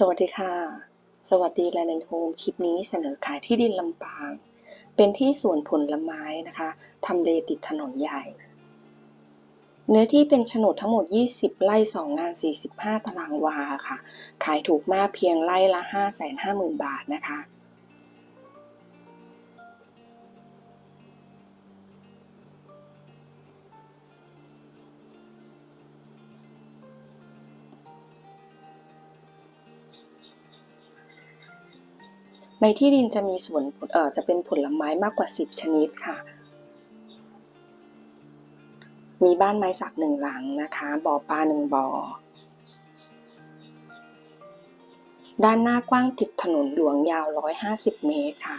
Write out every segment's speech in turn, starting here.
สวัสดีค่ะ สวัสดีแลนด์โฮมคลิปนี้เสนอขายที่ดินลำปาง เป็นที่สวนผลไม้นะคะทำเลติดถนนใหญ่ เนื้อที่เป็นโฉนดทั้งหมด 20 ไร่ 2 งาน 45 ตารางวาค่ะ ขายถูกมากเพียงไร่ละ 550,000 บาทนะคะ ในที่ดินจะมีสวนเอ่อจะเป็นผลไม้มากกว่า 10 ชนิดค่ะ มีบ้านไม้สักหนึ่งหลังนะคะ บ่อปลาหนึ่งบ่อ ด้านหน้ากว้างติดถนนหลวงยาว 150 เมตรค่ะ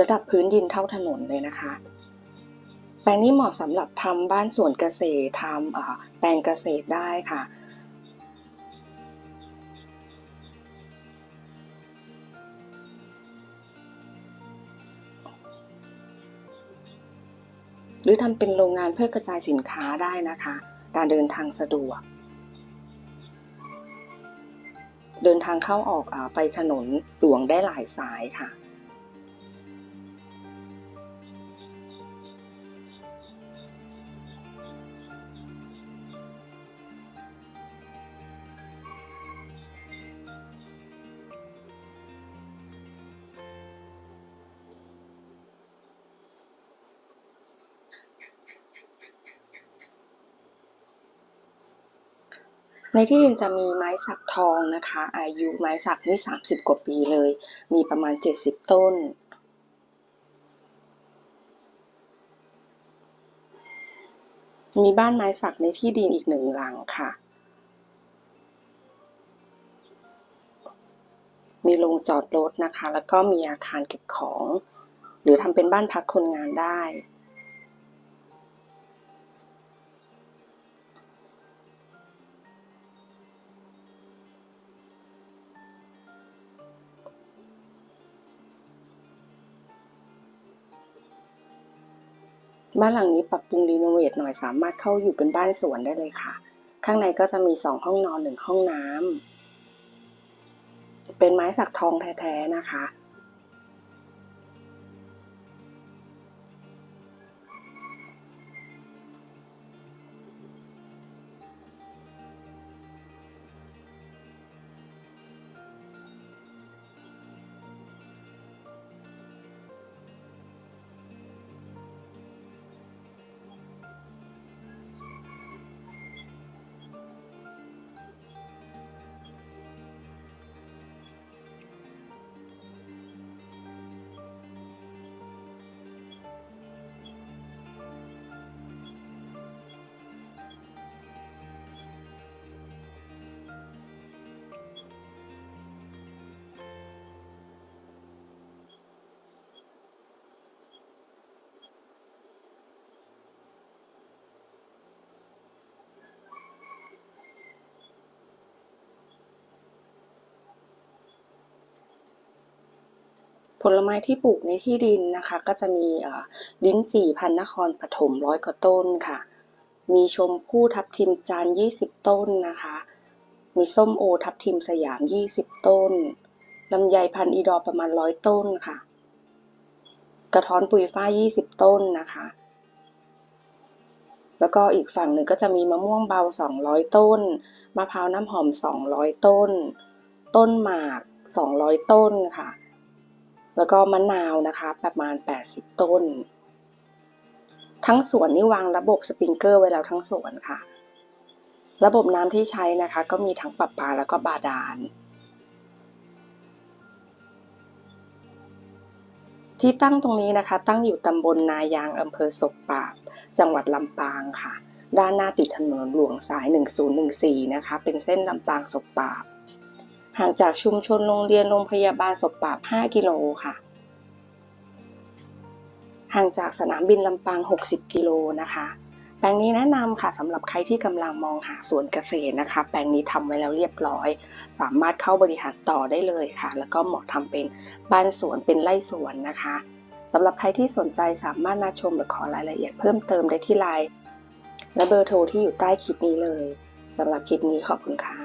ระดับพื้นดินเท่าถนนเลยนะคะ แปลงนี้เหมาะสำหรับทำบ้านสวนเกษตรทำแปลงเกษตรได้ค่ะ หรือทำเป็นโรงงานเพื่อกระจายสินค้าได้นะคะ การเดินทางสะดวก เดินทางเข้าออกอไปถนนหลวงได้หลายสายค่ะ ในที่ดินจะมีไม้สักทองนะคะ อายุไม้สักนี่30 กว่าปีเลย มีประมาณ 70 ต้น มีบ้านไม้สักในที่ดินอีกหนึ่งหลังค่ะ มีโรงจอดรถนะคะ แล้วก็มีอาคารเก็บของ หรือทำเป็นบ้านพักคนงานได้ บ้านหลังนี้ปรับปรุงรีโนเวทหน่อยสามารถเข้าอยู่เป็นบ้านสวนได้เลยค่ะ ข้างในก็จะมีสองห้องนอนหนึ่งห้องน้ำเป็นไม้สักทองแท้ๆนะคะ ผลไม้ที่ปลูกในที่ดินนะคะ ก็จะมีลิ้นจี่พันนครปฐมร้อยกว่าต้นค่ะ มีชมพู่ทับทิมจันทร์20 ต้นนะคะ มีส้มโอทับทิมสยาม 20 ต้นลำไยพันอีดอประมาณร้อยต้นค่ะ กระท้อนปุยฝ้าย 20 ต้นนะคะ แล้วก็อีกฝั่งหนึ่งก็จะมีมะม่วงเบา 200 ต้น มะพร้าวน้ำหอม 200 ต้น ต้นหมาก 200 ต้นค่ะ แล้วก็มะนาวนะคะ ประมาณ 80 ต้น ทั้งสวนนี่วางระบบสปริงเกอร์ไว้แล้วทั้งสวนค่ะ ระบบน้ำที่ใช้นะคะ ก็มีทั้งประปาแล้วก็บาดาล ที่ตั้งตรงนี้นะคะ ตั้งอยู่ตำบลนายางอำเภอศกปราบ จังหวัดลำปางค่ะ ด้านหน้าติดถนนหลวงสาย 1014 นะคะ เป็นเส้นลำปางศกปราบ ห่างจากชุมชนโรงเรียนโรงพยาบาลศพปราบ 5 กิโลค่ะ ห่างจากสนามบินลำปาง 60 กิโลนะคะ แปลงนี้แนะนำค่ะสำหรับใครที่กำลังมองหาสวนเกษตรนะคะ แปลงนี้ทำไว้แล้วเรียบร้อย สามารถเข้าบริหารต่อได้เลยค่ะ แล้วก็เหมาะทำเป็นบ้านสวนเป็นไร่สวนนะคะสำหรับใครที่สนใจสามารถมาชมหรือขอรายละเอียดเพิ่มเติมได้ที่ไลน์และเบอร์โทรที่อยู่ใต้คลิปนี้เลยสำหรับคลิปนี้ขอบคุณค่ะ